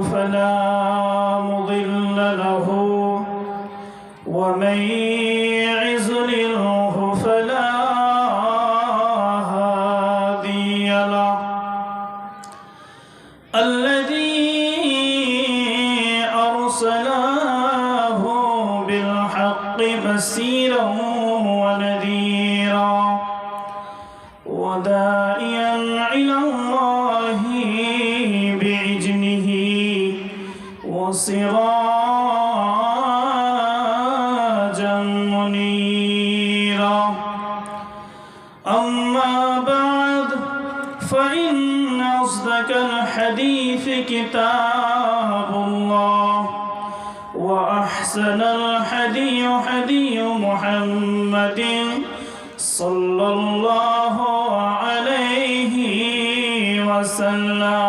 فلا الله عليه وسلم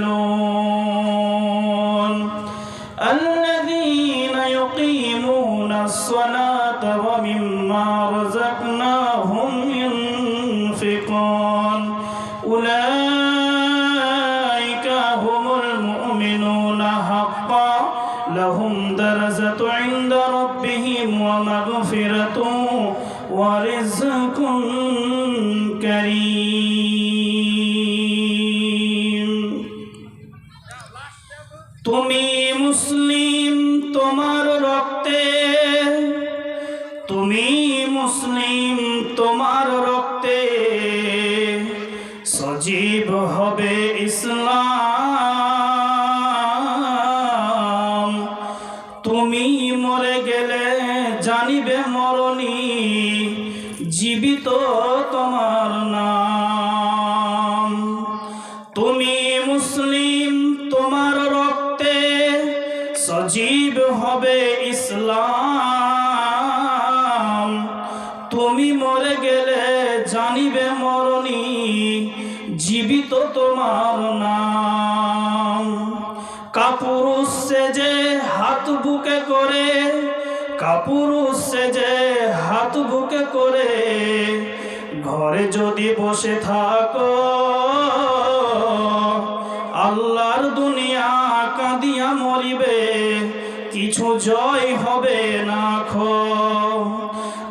يتوكلون জীবিত তোমার নাম। তুমি মুসলিম, তোমার রক্তে সজীব হবে ইসলাম। তুমি মরে গেলে জানিবে মরণী, জীবিত তোমার নাম। কাপুরুষ সেজে হাত বুকে করে, কাপুরুষ সেজে হাত বুকে করে ঘরে যদি বসে থাকো, আল্লাহর দুনিয়া কাঁদিয়া মরিবে, কিছু জয় হবে না খো।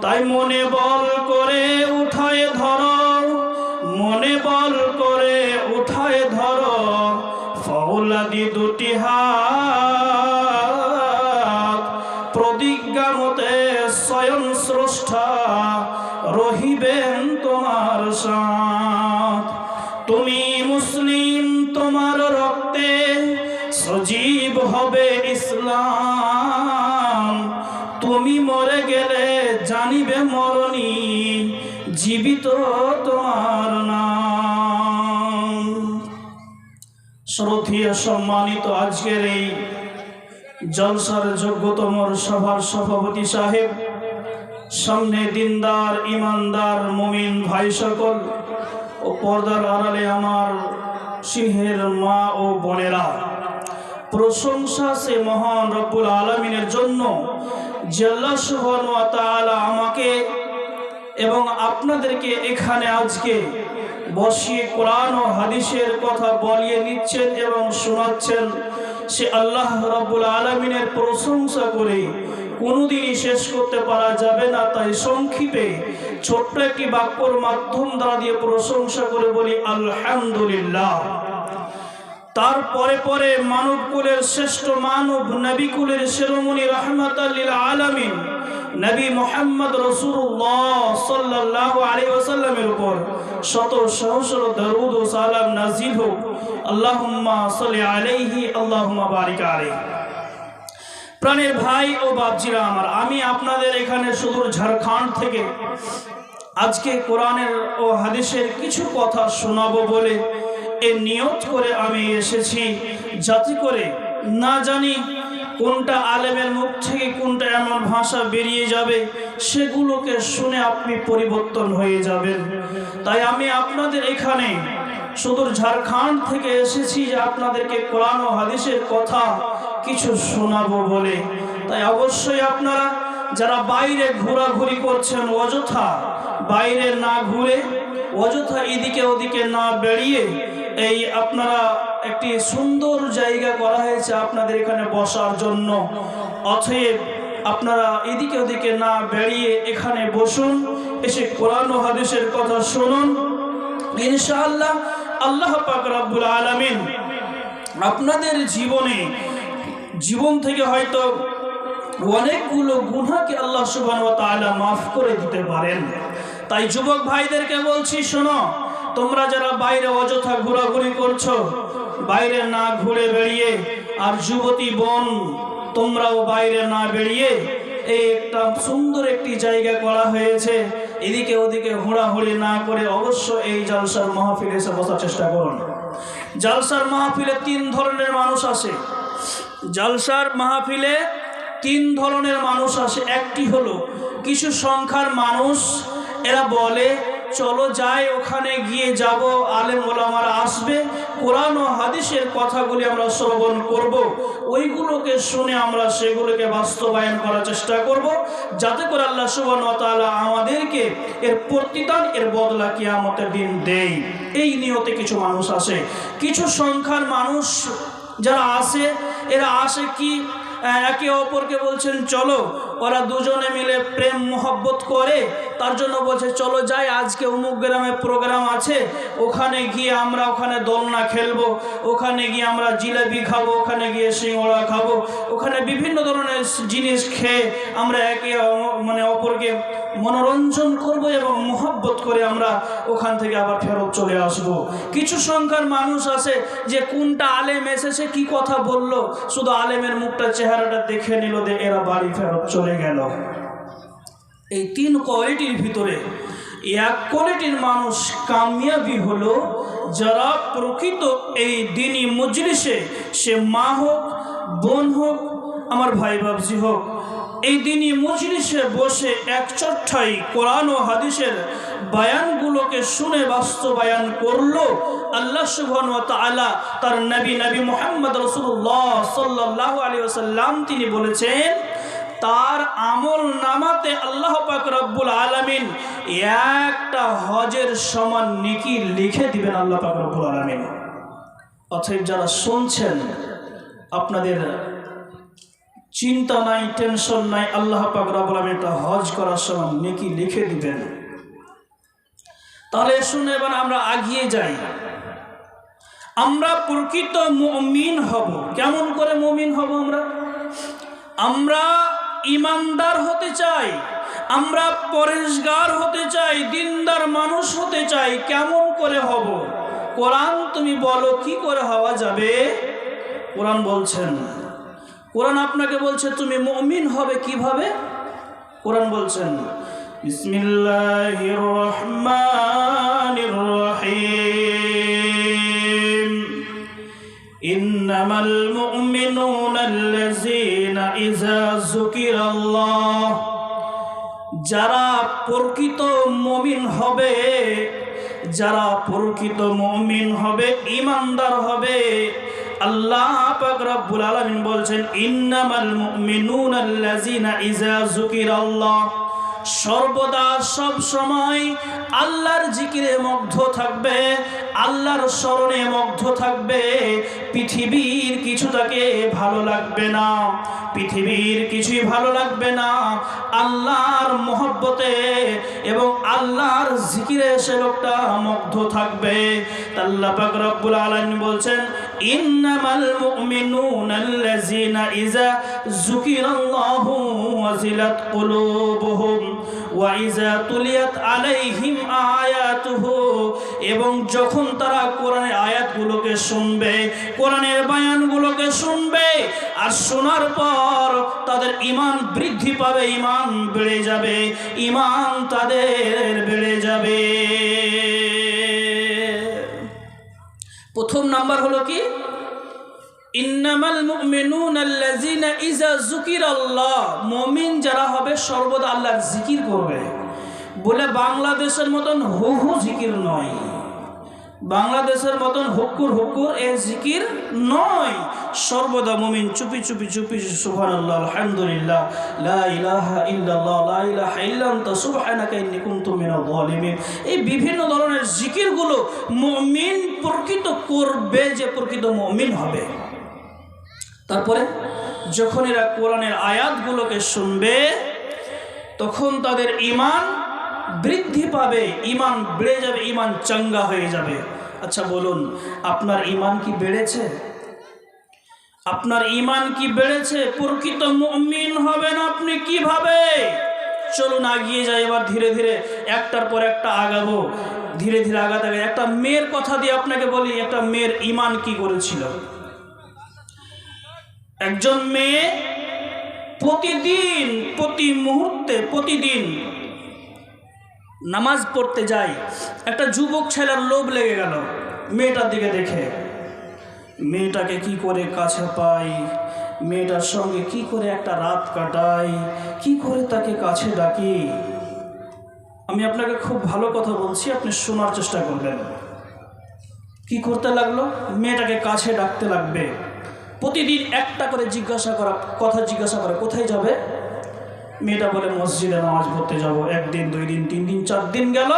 তাই মনে বল প্রতিজ্ঞা মতে স্বয়ং স্রষ্টা রহিবেন তোমার সাথ। তুমি মুসলিম, তোমার রক্তে সজীব হবে ইসলাম। তুমি মরে গেলে জানিবে মরণী, জীবিত তোমার নাম। শ্রদ্ধীয় সম্মানিত আজকের এই জলসার যোগ্যতম সভার সভাপতি সাহেব, সামনে দিনদার, ইমানদার, মুমিন ভাই সকল ও পর্দার আড়ালে আমার সিংহের মা ও বোনেরা। প্রশংসা সে মহান রব্বুল আলমিনের জন্য সুবহানাহু ওয়া আমাকে এবং আপনাদেরকে এখানে আজকে বসিয়ে কোরআন ও হাদিসের কথা বলিয়ে নিচ্ছেন এবং শোনাচ্ছেন। সে আল্লাহ রব্বুল আলমিনের প্রশংসা করে। কোনোদিনই শেষ করতে পারা যাবে না। তাই সংক্ষিপে ছোট্ট একটি বাক্যর মাধ্যম দ্বারা দিয়ে প্রশংসা করে বলি, আলহামদুলিল্লাহ। তারপরে পরে মানব কুলের শ্রেষ্ঠ মানব নবী কুলের শিরোমণি রহমত আলমিন নবী মোহাম্মদ রসুল্লাহ সাল্লাহ আলী ওসাল্লামের উপর শত সহস্র দরুদ ও সালাম নাজিল হোক। সাল্লি আলাইহি, আল্লাহুম্মা বারিক আলাইহি। প্রাণের ভাই ও বাপজিরা আমার, আমি আপনাদের এখানে সুদূর ঝাড়খণ্ড থেকে আজকে কোরআনের ও হাদিসের কিছু কথা শোনাবো বলে এ নিয়ত করে আমি এসেছি, যাতে করে না জানি কোনটা আলেমের মুখ থেকে কোনটা এমন ভাষা বেরিয়ে যাবে, সেগুলোকে শুনে আপনি পরিবর্তন হয়ে যাবেন। তাই আমি আপনাদের এখানে সুদূর ঝাড়খণ্ড থেকে এসেছি যে আপনাদেরকে কোরআন ও হাদিসের কথা কিছু শোনাবো বলে। তাই অবশ্যই আপনারা যারা বাইরে ঘোরাঘুরি করছেন, অযথা বাইরে না ঘুরে, অযথা এদিকে ওদিকে না বেরিয়ে এই আপনারা একটি সুন্দর জায়গা করা হয়েছে আপনাদের এখানে বসার জন্য। অতএব আপনারা এদিকে ওদিকে না বেরিয়ে এখানে বসুন, এসে কোরআন হাদিসের কথা শুনুন। ইনশাআল্লাহ আল্লাহ পাক রব্বুল আলামিন আপনাদের জীবনে, জীবন থেকে হয়তো অনেকগুলো গুনাহকে আল্লাহ সুবহানাহু ওয়া তাআলা মাফ করে দিতে পারেন। তাই যুবক ভাইদেরকে বলছি, শোনো তোমরা যারা বাইরে অযথা ঘোরাঘুরি করছ, বাইরে না ঘুরে বেরিয়ে আর যুবতী বোন, তোমরাও বাইরে না বেরিয়ে এই একটা সুন্দর একটি জায়গা করা হয়েছে। এদিকে ওদিকে হুড়াহুড়ি না করে অবশ্য এই জালসার মাহফিলে এসে বসার চেষ্টা করুন। জালসার মাহফিলে তিন ধরনের মানুষ আসে। জালসার মাহফিলে তিন ধরনের মানুষ আসে। একটি হলো, কিছু সংখ্যার মানুষ, এরা বলে চলো যাই, ওখানে গিয়ে যাব। আলেম ওলামারা আসবে। কোরআন ও হাদিসের কথাগুলি আমরা শ্রবণ করব। ওইগুলোকে শুনে আমরা সেগুলোকে বাস্তবায়ন করার চেষ্টা করব। যাতে করে আল্লাহ সুবান তাআলা আমাদেরকে এর প্রতিদান, এর বদলা কিয়ামতের দিন দেই। এই নিয়তে কিছু মানুষ আসে। কিছু সংখ্যার মানুষ যারা আসে, এরা আসে কি? একে অপরকে বলছেন, চলো। ওরা দুজনে মিলে প্রেম, মোহব্বত করে, তার জন্য বলছে, চলো যাই, আজকে অমুক গ্রামে প্রোগ্রাম আছে, ওখানে গিয়ে আমরা ওখানে দোলনা খেলব, ওখানে গিয়ে আমরা জিলাপি খাব, ওখানে গিয়ে সিঙড়া খাব। ওখানে বিভিন্ন ধরনের জিনিস খেয়ে আমরা একে মানে অপরকে মনোরঞ্জন করব এবং মোহব্বত করে আমরা ওখান থেকে আবার ফেরত চলে আসব। কিছু সংখ্যার মানুষ আছে যে কোনটা আলেম এসেছে, কি কথা বলল, শুধু আলেমের মুখটা, চেহারাটা দেখে নিল যে এরা বাড়ি ফেরত চলে গেল। এই তিন কোয়ালিটির ভিতরে এক কোয়ালিটির মানুষ কামিয়াবি হলো, যারা প্রকৃত এই দিনই মজলিসে সে মা হোক, বোন হোক, আমার ভাই বাবজি হোক এই দিনই মজলিসে বসে এক চট্টাই কোরআন ও হাদিসের বায়ানগুলোকে শুনে বাস্তবায়ন করল। আল্লাহ সুবহান ওয়া তাআলা তার নবী নবী মুহাম্মদ রাসূলুল্লাহ সাল্লাল্লাহু আলাইহি ওয়াসাল্লাম তিনি বলেছেন, তার আমল নামাতে আল্লাহ পাক রব্বুল আলামিন একটা হজের সমান নেকি লিখে দিবেন আল্লাহ পাক রব্বুল আলামিন। অতএব যারা শুনছেন, আপনাদের চিন্তা নাই, টেনশন নাই, আল্লাহ পাক আলামিন একটা হজ করার সমান নেকি লিখে দিবেন। তাহলে শুনে এবার আমরা আগিয়ে যাই। আমরা প্রকৃত মমিন হব। কেমন করে মমিন হব আমরা? আমরা ইমানদার হতে চাই, আমরা পরেশগার হতে চাই, দিনদার মানুষ হতে চাই, কেমন করে হব? কোরআন তুমি বলো, কি করে হওয়া যাবে? কোরআন বলছেন কোরআন আপনাকে বলছে, তুমি মমিন হবে কীভাবে? কোরআন বলছেন বিসমিল্লাহির রহমানির রহিম। ইন্নামাল মুমিনুনা আল্লাযীনা যারা প্রকৃত মমিন হবে, যারা প্রকৃত মমিন হবে ইমানদার হবে আল্লাহ পাক রব্বুল আলামিন বলছেন, ইন্নামাল মুমিনুনা আল্লাযিনা ইযা যুকিরাল্লাহ। সর্বদা সব সময় আল্লাহর জিকিরে মগ্ধ থাকবে, আল্লাহর স্মরণে মগ্ধ থাকবে। পৃথিবীর কিছু তাকে ভালো লাগবে না, পৃথিবীর কিছুই ভালো লাগবে না। আল্লাহর মহব্বতে এবং আল্লাহর জিকিরে সে লোকটা মগ্ধ থাকবে। আল্লাহ পাক রব্বুল আলামিন বলছেন ইন্নামাল মুমিনুনা আল্লাযিনা ইযা যুকিরাল্লাহু ওয়াজিলাত কুলুবুহুম ওয়া ইযা তুলিয়াত আলাইহিম আয়াতুহু। এবং যখন তারা কোরআনের আয়াতগুলোকে শুনবে, কোরআনের বায়ানগুলোকে শুনবে আর শোনার পর তাদের ইমান বৃদ্ধি পাবে ইমান বেড়ে যাবে ইমান তাদের বেড়ে যাবে। প্রথম নাম্বার হলো কি? ইন্নামাল মুমিনুন আল্লাযিনা ইযা যুকিরাল্লাহ। মুমিন যারা হবে সর্বদা আল্লাহর জিকির করবে। বলে বাংলাদেশের মতন হু হু জিকির নয়। বাংলাদেশের মতন হুক্কুর হুক্কুর এ জিকির নয়। সর্বদা মুমিন চুপি চুপি চুপি, সুবহানাল্লাহ, আলহামদুলিল্লাহ, লা ইলাহা ইল্লাল্লাহ, লা ইলাহা ইল্লা আনতা সুবহানাকা ইন্নী কুনতু এই বিভিন্ন ধরনের জিকিরগুলো মুমিন প্রকৃত করবে যে প্রকৃত মুমিন হবে। তারপরে যখন এরা কোরআনের আয়াতগুলোকে শুনবে, তখন তাদের ইমান বৃদ্ধি পাবে ইমান বেড়ে যাবে ইমান চাঙ্গা হয়ে যাবে। আচ্ছা বলুন, আপনার ইমান কি বেড়েছে? আপনার ইমান কি বেড়েছে? প্রকৃত মুমিন হবেন আপনি কীভাবে? চলুন আগিয়ে যাই এবার ধীরে ধীরে, একটার পর একটা আগাবো। ধীরে ধীরে আগাতে আগে একটা মেয়ের কথা দিয়ে আপনাকে বলি, একটা মেয়ের ইমান কি করেছিল? একজন মেয়ে প্রতিদিন, প্রতি মুহূর্তে, প্রতিদিন নামাজ পড়তে যাই, একটা যুবক ছেলের লোভ লেগে গেল, মেয়েটার দিকে দেখে। মেয়েটাকে কি করে কাছে পাই? মেয়েটার সঙ্গে কি করে একটা রাত কাটাই? কি করে তাকে কাছে ডাকি? আমি আপনাকে খুব ভালো কথা বলছি, আপনি শোনার চেষ্টা করবেন। কি করতে লাগল? মেয়েটাকে কাছে ডাকতে লাগবে। প্রতিদিন একটা করে জিজ্ঞাসা করা, কথা জিজ্ঞাসা করে, কোথায় যাবে? মেয়েটা বলে, মসজিদে নামাজ পড়তে যাব। একদিন, দুই দিন, তিন দিন, চার দিন গেল।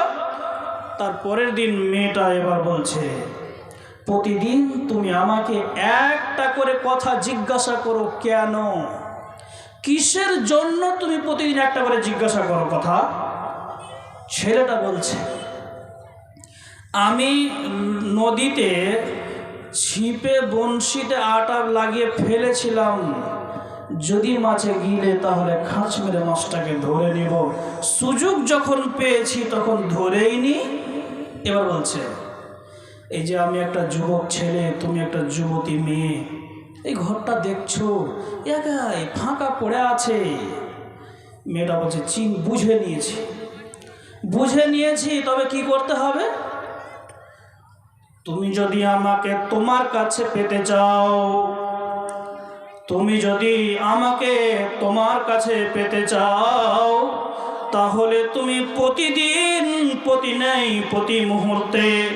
তার পরের দিন মেয়েটা এবার বলছে, প্রতিদিন তুমি আমাকে একটা করে কথা জিজ্ঞাসা করো কেন? কিসের জন্য তুমি প্রতিদিন একটা করে জিজ্ঞাসা করো কথা? ছেলেটা বলছে, আমি নদীতে ছিপে, বনশিতে আটা লাগিয়ে ফেলেছিলাম। যদি মাছে গিলে তাহলে খাঁচ মেরে মাছটাকে ধরে নিব। সুযোগ যখন পেয়েছি তখন ধরেই নি। এবার বলছে, এই যে আমি একটা যুবক ছেলে, তুমি একটা যুবতী মেয়ে। এই ঘরটা দেখছ? একাই ফাঁকা পড়ে আছে। মেয়েটা বলছে, চিন, বুঝে নিয়েছি। বুঝে নিয়েছি, তবে কি করতে হবে? তুমি যদি আমাকে তোমার কাছে পেতে চাও তুমি যদি আমাকে তোমার কাছে পেতে চাও, তাহলে তুমি প্রতিদিন, প্রতি নেই, প্রতি মুহূর্তে,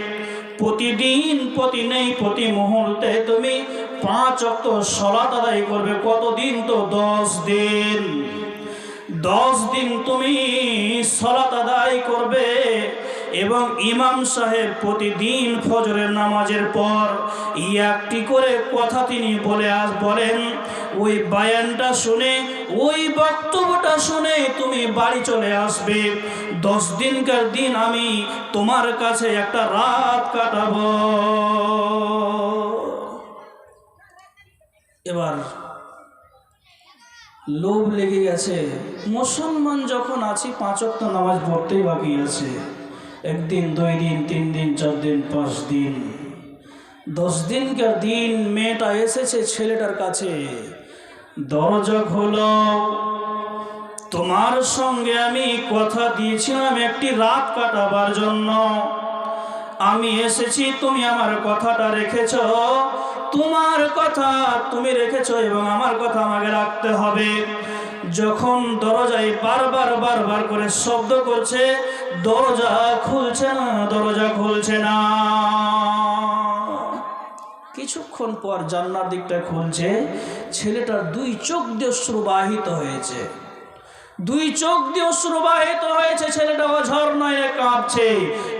প্রতিদিন, প্রতি নেই, প্রতি মুহূর্তে তুমি পাঁচ অক্ত সলাত আদায় করবে। কতদিন তো? দশ দিন। দশ দিন তুমি সলাত আদায় করবে। এবং ইমাম সাহেব প্রতিদিন ফজরের নামাজের পর একটি করে কথা তিনি বলে আস বলেন, ওই বায়ানটা শুনে, ওই বক্তব্যটা শুনে তুমি বাড়ি চলে আসবে। দশ দিনকার দিন আমি তোমার কাছে একটা রাত কাটাবো। এবার লোভ লেগে গেছে। মুসলমান যখন আছি পাঁচক নামাজ পড়তেই বাকি আছে। একদিন দুই দিন তিন দিন চার দিন পাঁচ দিন দশ দিনকার দিন মেয়েটা এসেছে ছেলেটার কাছে। দরজা খোলো। তোমার সঙ্গে আমি কথা দিয়েছিলাম একটি রাত কাটাবার জন্য। আমি এসেছি, তুমি আমার কথাটা রেখেছ। তোমার কথা তুমি রেখেছ এবং আমার কথা আমাকে রাখতে হবে। যখন দরজায় বারবার বারবার করে শব্দ করছে, দরজা খুলছে না, দরজা খুলছে না। কিছুক্ষণ পর জান্নার দিকটা খুলছে, ছেলেটার দুই চোখ দিয়ে অশ্রু বাহিত হয়েছে। দুই চোখ দিয়ে অশ্রুবাহিত হয়েছে, ছেলেটা অঝর্ণয়ে কাঁদছে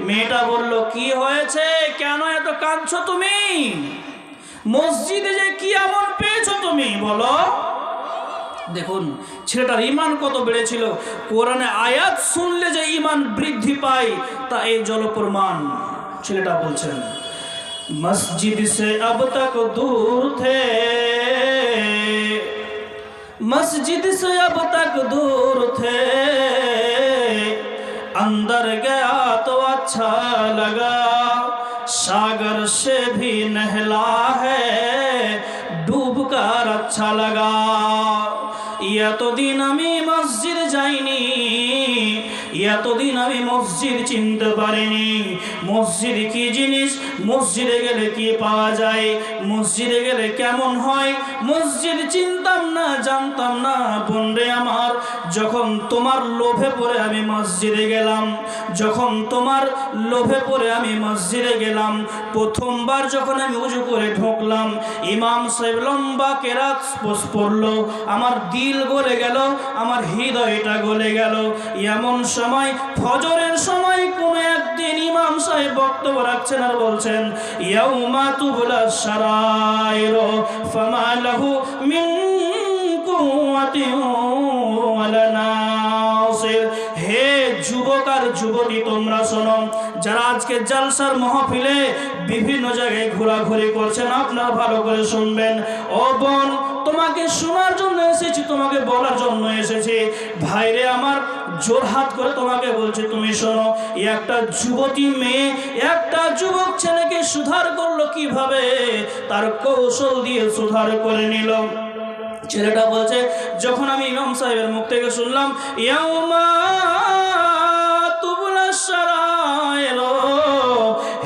মেয়েটা বলল, কি হয়েছে? কেন এত কাঁদছো তুমি? মসজিদে যে কি এমন পেয়েছ তুমি? বলো। দেখুন ছেলেটার ইমান কত বেড়েছিল কোরআনে আয়াত শুনলে যে ইমান বৃদ্ধি পায় তা এই জলপ্রমাণ ছেলেটা বলছেন মসজিদ সে अब तक दूर थे मस्जिद से अब तक दूर थे अंदर गया तो अच्छा लगा सागर से भी नहला है डूब कर अच्छा लगा এতদিন আমি মসজিদ চিনতে পারিনি। মসজিদ কি জিনিস? মসজিদে গেলে কি পাওয়া যায়? মসজিদে গেলে কেমন হয়? মসজিদ চিনতাম না, জানতাম না বোনরে আমার। যখন তোমার লোভে পড়ে আমি মসজিদে গেলাম, যখন তোমার লোভে পড়ে আমি মসজিদে গেলাম, প্রথমবার যখন আমি উজু করে ঢুকলাম, ইমাম সাহেব লম্বা কেরাত পড়ল আমার দিল গলে গেল, আমার হৃদয়টা গলে গেল। এমন সময়, ফজরের সময় কোনো একদিন ইমাম সাহেব বক্তব্য রাখছেন আর বলছেন ইয়াউমা তুবলা সারাইরো ফামালাহু মিন কুওয়াতিন যুবতী, তোমরা শোনো। যারা আজকে জালসার মহফিলে বিভিন্ন জায়গায় ঘোরাঘুরি করছেন, আপনারা ভালো করে শুনবেন। ও বোন, তোমাকে শোনার জন্য এসেছি, তোমাকে বলার জন্য এসেছি। ভাইরে আমার জোরহাত করে তোমাকে বলছি, তুমি শোনো, একটা যুবতী মেয়ে, একটা যুবক ছেলেকে সুধার করল কীভাবে? তার কৌশল দিয়ে সুধার করে নিল। ছেলেটা বলছে, যখন আমি ইমাম সাহেবের মুখ থেকে শুনলাম, ইয়াউমা তুবলা সারায়ের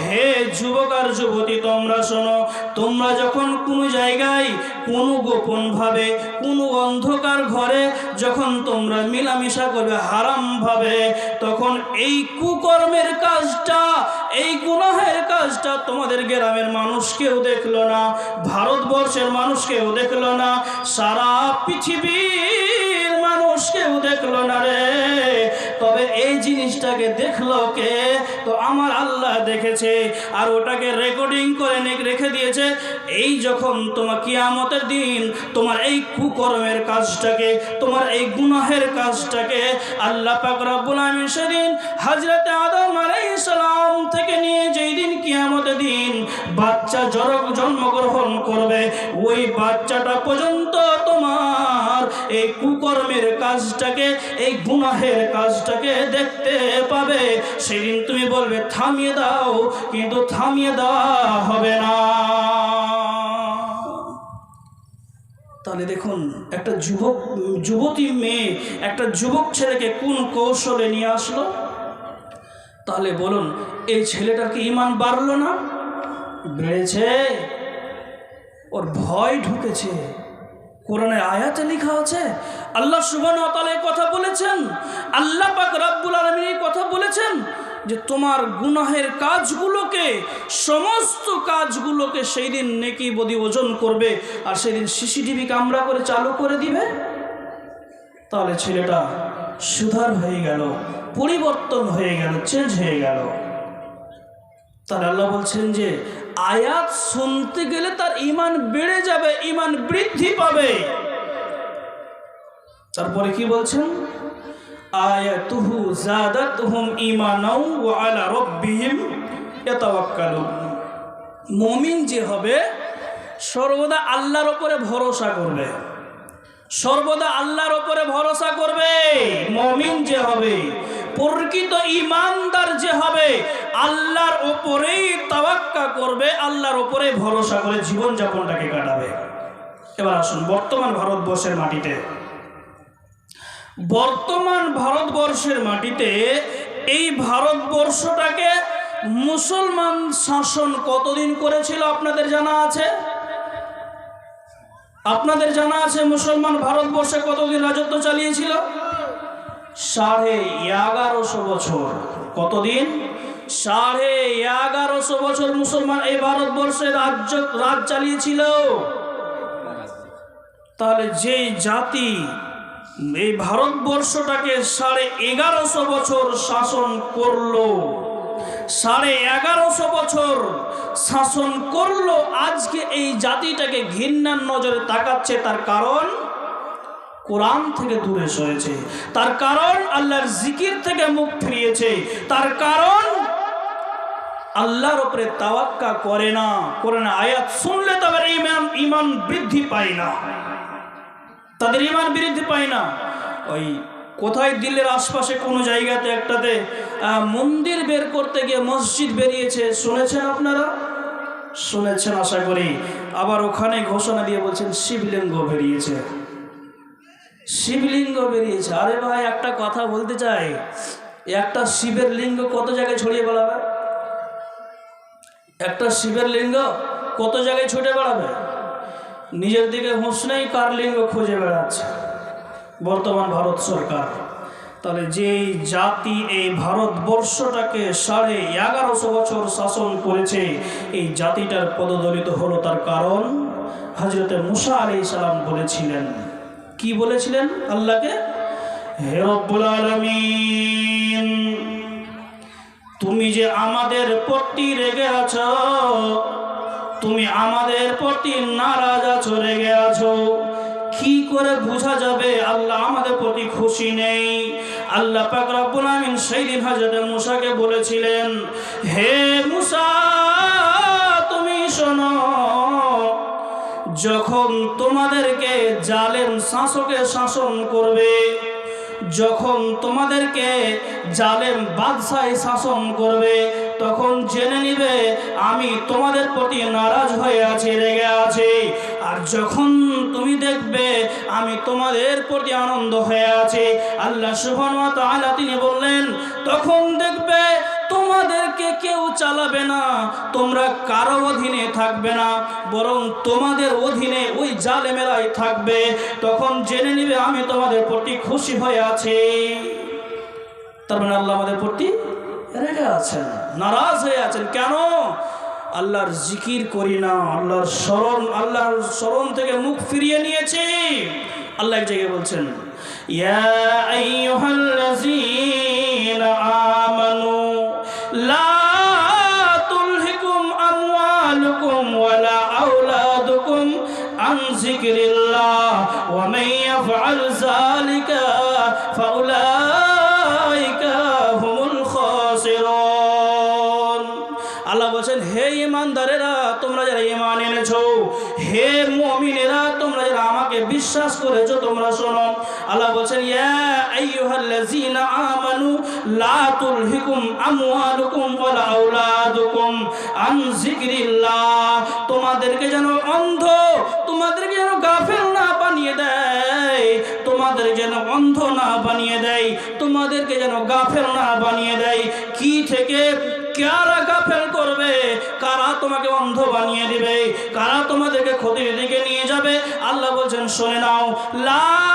হে যুবক আর যুবতী, তোমরা শোনো, তোমরা যখন কোনো জায়গায়, কোনো গোপন ভাবে কোনো অন্ধকার ঘরে যখন তোমরা মিলামিশা করবে, হারাম ভাবে, তখন এই কুকর্মের কাজটা, এই গুনাহের কাজটা তোমাদের গ্রামের মানুষ কেউ দেখল না, ভারতবর্ষের মানুষ কেউ দেখল না, সারা মানুষ কেউ দেখল না রে। তবে এই জিনিসটাকে দেখল কে? তো আমার আল্লাহ দেখেছে আর ওটাকে রেকর্ডিং করে রেখে দিয়েছে। এই যখন তোমার কিয়ামতের দিন তোমার এই কুকর্মের কাজটাকে, তোমার এই গুনাহের কাজটাকে আল্লাহ সেদিন আদম থেকে নিয়ে যেই দিন কিয়ামতের দিন বাচ্চা জন্মগ্রহণ করবে, ওই বাচ্চাটা পর্যন্ত তোমার এই কুকর্মের কাজটাকে, এই গুনাহের কাজটাকে দেখতে পাবে। সেদিন তুমি বলবে, থামিয়ে দাও, কিন্তু থামিয়ে দেওয়া হবে না। তাহলে দেখুন, একটা যুবক, যুবতী মেয়ে, একটা যুবক ছেলেকে কোন কৌশলে নিয়ে আসলো? তাহলে বলুন, এই ছেলেটার কি ইমান বাড়লো না? বেড়েছে, ওর ভয় ঢুকেছে। কোরআনে আয়াতে লেখা আছে? আল্লাহ এই কথা বলেছেন। আল্লাহ পাক রব্বুল আলামিন এই কথা বলেছেন যে তোমার গুনাহের কাজগুলোকে, সমস্ত কাজগুলোকে সেই দিন নেকি বদি ওজন করবে আর সেদিন সিসিটিভি ক্যামেরা করে চালু করে দিবে। তাহলে ছেলেটা সুধার হয়ে গেল, পরিবর্তন হয়ে গেল চেঞ্জ হয়ে গেল। তাহলে আল্লাহ বলছেন যে আয়াত শুনতে গেলে তার ইমান বেড়ে যাবে ইমান বৃদ্ধি পাবে। তারপরে কি বলছেন? আয়াতুহু জাদাতুহুম ঈমানাও ওয়া আলা রাব্বিহিম ইয়াতাওয়াক্কালুন। মুমিন যে হবে, সর্বদা আল্লাহর উপরে ভরসা করবে। সর্বদা আল্লাহর উপরে ভরসা করবে। মমিন যে হবে প্রকৃত ইমানদার যে হবে, আল্লাহর উপরেই তাওয়াক্কা করবে, আল্লাহর উপরে ভরসা করে জীবনযাপনটাকে কাটাবে। এবার আসুন, বর্তমান ভারতবর্ষের মাটিতে। বর্তমান ভারতবর্ষের মাটিতে এই ভারতবর্ষটাকে মুসলমান শাসন কতদিন করেছিল আপনাদের জানা আছে? আপনাদের জানা আছে মুসলমান ভারতবর্ষে কতদিন রাজত্ব চালিয়েছিল? সাড়ে এগারোশো বছর। কতদিন? সাড়ে এগারোশো বছর মুসলমান এই ভারতবর্ষে রাজ্য রাজ চালিয়েছিল। তাহলে যে জাতি এই ভারতবর্ষটাকে সাড়ে এগারোশো বছর শাসন করল, সাড়ে এগারোশো বছর শাসন করল, আজকে এই জাতিটাকে ঘৃণার নজরে তাকাচ্ছে তার কারণ কোরআন থেকে দূরে সরেছে। তার কারণ আল্লাহর জিকির থেকে মুখ ফিরিয়েছে। তার কারণ আল্লাহর উপরে তাওয়াক্কা করে না করে না। আয়াত শুনলে তাদের ইমান ইমান বৃদ্ধি পায় না। তাদের ইমান বৃদ্ধি পায় না। ওই কোথায় দিল্লির আশপাশে কোনো জায়গাতে একটাতে মন্দির বের করতে গিয়ে মসজিদ বেরিয়েছে, শুনেছেন আপনারা? শুনেছেন আশা করি। আবার ওখানে ঘোষণা দিয়ে বলছেন শিবলিঙ্গ বেরিয়েছে। শিবলিঙ্গ বেরিয়েছে। আরে ভাই, একটা কথা বলতে চাই। একটা শিবের লিঙ্গ কত জায়গায় ছড়িয়ে বেড়াবে একটা শিবের লিঙ্গ কত জায়গায় ছুটে বেড়াবে? নিজের দিকে হুঁশ নেই, কার লিঙ্গ খুঁজে বেড়াচ্ছে? বর্তমান ভারত সরকার। তাহলে যেই জাতি এই ভারতবর্ষটাকে সাড়ে এগারোশো বছর শাসন করেছে, এই জাতিটার পদদলিত হলো তার কারণ হজরতে মুসা আলি সালাম বলেছিলেন। কি বলেছিলেন আল্লাহকে? হে রব্বুল আলামিন, তুমি যে আমাদের প্রতি রেগে আছো, তুমি আমাদের প্রতি নারাজ আছো, রেগে আছো, কি করে বোঝা যাবে আল্লাহ আমাদের প্রতি খুশি নেই? আল্লাহ পাক রব্বুল আমিন সেই দিন হযরত মুসাকে বলেছিলেন, হে মুসা যখন তোমাদেরকে জালেম শাসকে শাসন করবে, যখন তোমাদেরকে জালেম বাদশায় শাসন করবে, তখন জেনে নিবে আমি তোমাদের প্রতি নারাজ হয়ে আছি, রেগে আছি। আর যখন তুমি দেখবে আমি তোমাদের প্রতি আনন্দ হয়ে আছি, আল্লাহ সুবহান ওয়া তাআলা তিনি বললেন, তখন দেখবে তোমাদেরকে কেউ চালাবে না, তোমরা কারও অধীনে থাকবে না, বরং তোমাদের অধীনে ওই জালেমেরাই থাকবে। তখন জেনে নিবে আমি তোমাদের প্রতি খুশি হয়ে আছি। তার মানে আল্লাহ আমাদের প্রতি রেগে আছেন, নারাজ হয়ে আছেন। কেন? আল্লাহর জিকির করি না, আল্লাহর স্মরণ আল্লাহর স্মরণ থেকে মুখ ফিরিয়ে নিয়েছি। আল্লাহ এক জায়গায় বলছেন, ইয়া আইয়ুহাল্লাযীনা বিশ্বাস করেছ তোমরা শোনো। আল্লাহ বলছেন, ইয়া আইয়ুহাল্লাযীনা আমানু, লা তুলহিকুম আমওয়ালুকুম ওয়ালা আওলাদুকুম আন যিকরিল্লাহ। তোমাদেরকে যেন অন্ধ, তোমাদেরকে যেন গাফেল না বানিয়ে দেয়, তোমাদের যেন অন্ধ না বানিয়ে দেয়, তোমাদেরকে যেন গাফেল না বানিয়ে দেয়। কি থেকে কারা গাফেল করবে? কারা তোমাকে অন্ধ বানিয়ে দিবে? কারা তোমাদেরকে ক্ষতির দিকে নিয়ে যাবে? আল্লাহ বলছেন, শুনে নাও। লা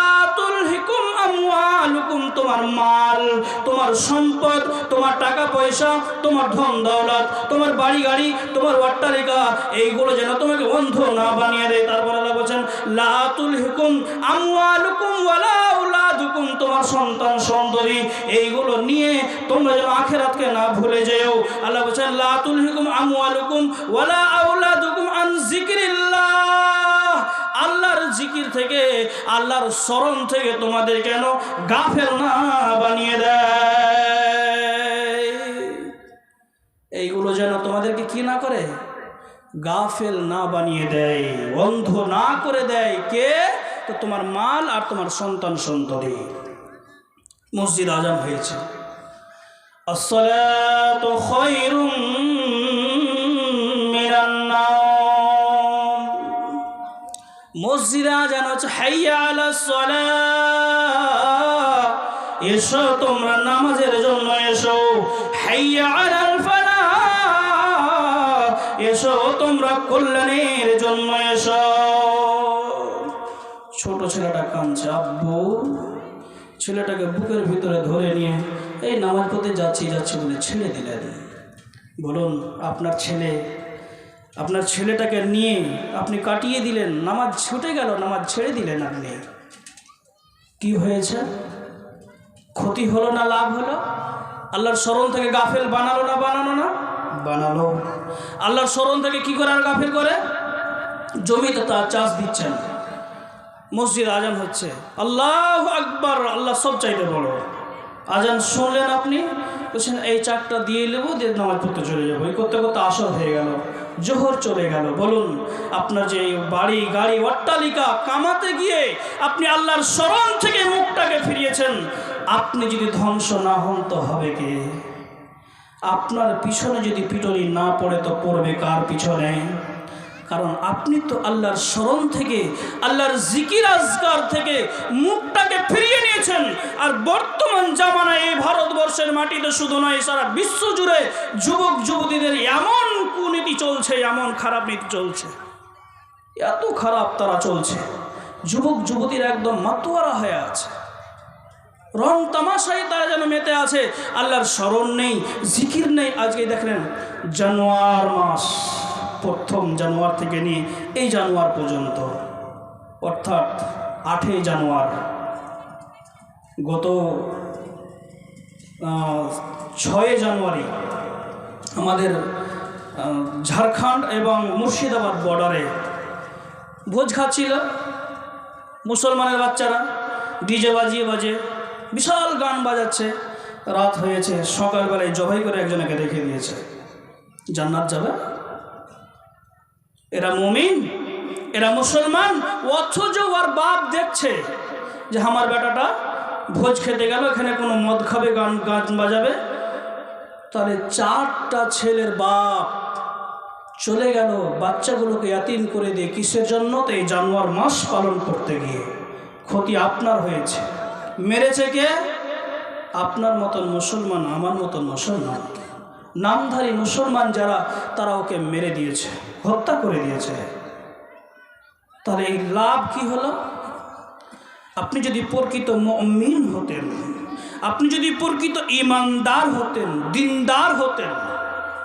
আমওয়ালুকুম তোমার মাল, তোমার সম্পদ, তোমার টাকা পয়সা, তোমার ধন দৌলত, তোমার বাড়ি গাড়ি, তোমার অট্টালিকা, এইগুলো যেন তোমাকে অন্ধ না বানিয়ে দেয়। তারপর আল্লাহ বলছেন, লা তুলহিকুম আমওয়ালুকুম ওয়ালা আউলাদুকুম তোমার সন্তান সন্ততি এইগুলো নিয়ে তোমরা যেন আখেরাতকে না ভুলে যেও। আল্লাহ বলছেন, লা তুলহিকুম আমওয়ালুকুম ওয়ালা আউলাদুকুম আন যিকরিল্লাহ। আল্লাহর জিকির থেকে, আল্লাহর স্মরণ থেকে তোমাদের কেন গাফেল না বানিয়ে দেয়? এইগুলো যেন তোমাদেরকে কি না করে? গাফেল না বানিয়ে দেয় অন্ধ না করে দেয়। কে? তো তোমার মাল আর তোমার সন্তান সন্ততি। মসজিদ আজান হয়েছে। আসসালাতু খায়রুম মসজিদে হচ্ছে, হাইয়া সালাহ, এসো তোমরা নামাজের জন্য, এসো। হাইয়া এসো তোমরা কল্যাণের জন্য, এসো। ছোট ছেলেটা কাঁদছে, আব্বু, ছেলেটাকে বুকের ভিতরে ধরে নিয়ে এই নামাজ পড়তে যাচ্ছি যাচ্ছি বলে ছেড়ে দিলেন বলুন, আপনার ছেলে আপনার ছেলেটাকে নিয়ে আপনি কাটিয়ে দিলেন, নামাজ ছুটে গেল, নামাজ ছেড়ে দিলেন আপনি। কি হয়েছে? ক্ষতি হলো না লাভ হলো? আল্লাহর স্মরণ থেকে গাফেল বানালো না বানানো না? বানালো। আল্লাহর স্মরণ থেকে কি করে আর গাফেল করে? জমিতে তার চাষ দিচ্ছেন। মসজিদ আজান হচ্ছে। আল্লাহ আকবার, আল্লাহ সব চাইতে বড়। আজান শুনলেন আপনি? বলছেন, এই চারটা দিয়ে নেব, দিয়ে নামাজ পড়তে চলে যাব। এই করতে করতে আসর হয়ে গেল, জোহর চলে গেল। বলুন, আপনার যে বাড়ি, গাড়ি, অট্টালিকা কামাতে গিয়ে আপনি আল্লাহর স্মরণ থেকে মুখটাকে ফিরিয়েছেন, আপনি যদি ধ্বংস না হন তো হবে কে? আপনার পিছনে যদি পিটনি না পড়ে তো পড়বে কার পিছনে? কারণ আপনি তো আল্লাহর স্মরণ থেকে, আল্লাহর জিকির আজকার থেকে মুখটাকে ফিরিয়ে নিয়েছেন। আর বর্তমান জামানায় এই ভারতবর্ষের মাটিতে শুধু নয়, সারা বিশ্ব জুড়ে যুবক, যুবতীদের এমন কুনীতি চলছে, এমন খারাপ নীতি চলছে। এত খারাপ তারা চলছে। যুবক, যুবতীরা একদম মাতোয়ারা হয়ে আছে। রং তামাশায় তারা যেন মেতে আছে, আল্লাহর স্মরণ নেই, জিকির নেই। আজকে দেখলেন, জানুয়ার মাস। প্রথম জানুয়ার থেকে নিয়ে এই জানুয়ার পর্যন্ত। অর্থাৎ আটই জানুয়ার গত ছয় জানুয়ারি আমাদের ঝাড়খণ্ড এবং মুর্শিদাবাদ বর্ডারে ভোজ খাচ্ছিল। মুসলমানের বাচ্চারা ডিজে বাজিয়ে বাজে বিশাল গান বাজাচ্ছে। রাত হয়েছে, সকালবেলায় জবাই করে একজনকে রেখে দিয়েছে। জান্নাত যাবে? এরা মুমিন, এরা মুসলমান, অথচ ওর বাপ দেখছে যে আমার বেটাটা ভোজ খেতে গেল, এখানে কোনো মদ খাবে, গান গান বাজাবে। তাহলে চারটা ছেলের বাপ চলে গেল বাচ্চাগুলোকে ইয়াতিম করে দিয়ে কিসের জন্য? তো এই জানুয়ার মাস পালন করতে গিয়ে ক্ষতি আপনার হয়েছে। মেরেছে কে? আপনার মতন মুসলমান, আমার মতন মুসলমান। নামধারী মুসলমান যারা, তারা ওকে মেরে দিয়েছে, হত্যা করে দিয়েছে। তাহলে এই লাভ কি হলো? আপনি যদি প্রকৃত মমিন হতেন, আপনি যদি প্রকৃত ইমানদার হতেন, দিনদার হতেন,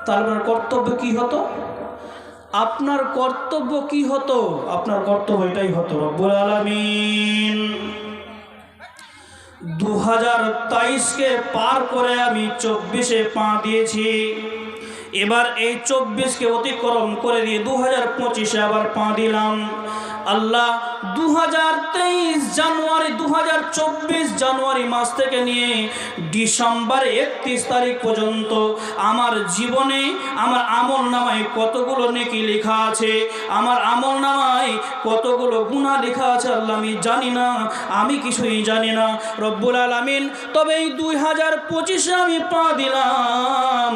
তাহলে কর্তব্য কি হতো? আপনার কর্তব্য কি হতো? আপনার কর্তব্য এটাই হতো, রব্বুল আলামিন। দু হাজার তেইশকে পার করে আমি চব্বিশে পা দিয়েছি। এবার এই চব্বিশকে অতিক্রম করে দিয়ে দু হাজার পঁচিশে আবার পা দিলাম। আল্লাহ দু হাজার তেইশ জানুয়ারি দু হাজার চব্বিশ জানুয়ারি মাস থেকে নিয়ে ডিসেম্বর একত্রিশ তারিখ পর্যন্ত আমার জীবনে, আমার আমল নামায় কতগুলো নেকি লেখা আছে, আমার আমল নামায় কতগুলো গুণা লেখা আছে আল্লাহ আমি জানি না, আমি কিছুই জানি না, রব্বুল আলামিন। তবে এই দুই হাজার পঁচিশে আমি পা দিলাম,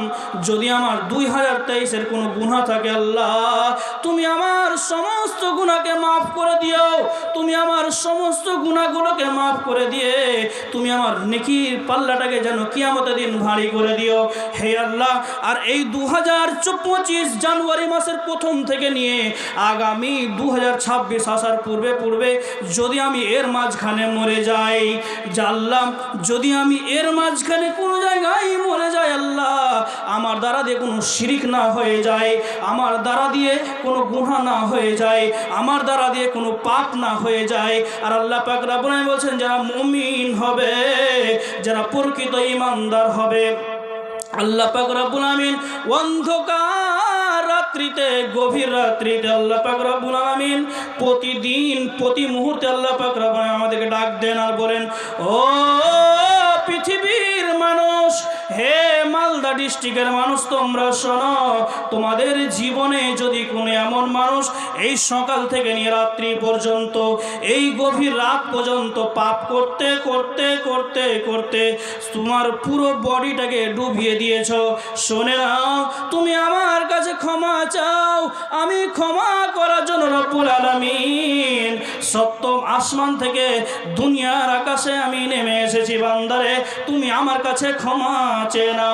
যদি আমার দুই হাজার তেইশের কোনো গুণা থাকে আল্লাহ, তুমি আমার সমস্ত গুণাকে মাফ করে দিও। তুমি আমার সমস্ত গুণাগুলোকে মাফ করে দিয়ে, তুমি আমার নেকির পাল্লাটাকে যেন কিয়ামতের দিন ভারী করে দিও। হে আল্লাহ, আর এই দু হাজার পঁচিশ জানুয়ারি মাসের প্রথম থেকে নিয়ে আগামী দু হাজার ছাব্বিশ আসার পূর্বে পূর্বে যদি আমি এর মাঝখানে মরে যাই জানলাম যদি আমি এর মাঝখানে কোনো জায়গায় মরে যাই, আল্লাহ, আমার দ্বারা দিয়ে কোনো শিরিক না হয়ে যায়, আমার দ্বারা দিয়ে কোনো গুহা না হয়ে যায়, আমার দ্বারা দিয়ে কোনো পাপ না হয়ে যায়। আর আল্লাহ পাক রাব্বুল বলছেন, যারা মুমিন হবে, যারা প্রকৃত ইমানদার হবে, আল্লাহ পাক রাব্বুল আলামিন অন্ধকার রাত্রিতে, গভীর রাত্রিতে আল্লাহ পাক রাব্বুল আলামিন প্রতিদিন, প্রতি মুহূর্তে আল্লাহ পাক আলামিন আমাদেরকে ডাক দেন আর বলেন, ও পৃথিবীর মানুষ। হে মালদা ডিস্ট্রিক্টের মানুষ, তোমরা শোনো, তোমাদের জীবনে যদি কোনো এমন মানুষ এই সকাল থেকে নিয়ে রাত্রি পর্যন্ত, এই গভীর রাত পর্যন্ত পাপ করতে করতে করতে করতে তোমার পুরো বডিটাকে ডুবিয়ে দিয়েছ, শোনে নাও তুমি আমার কাছে ক্ষমা চাও, আমি ক্ষমা করার জন্য রব্বুল আলামিন সপ্তম আসমান থেকে দুনিয়ার আকাশে আমি নেমে এসেছি, বান্দারে, তুমি আমার কাছে ক্ষমা চেনা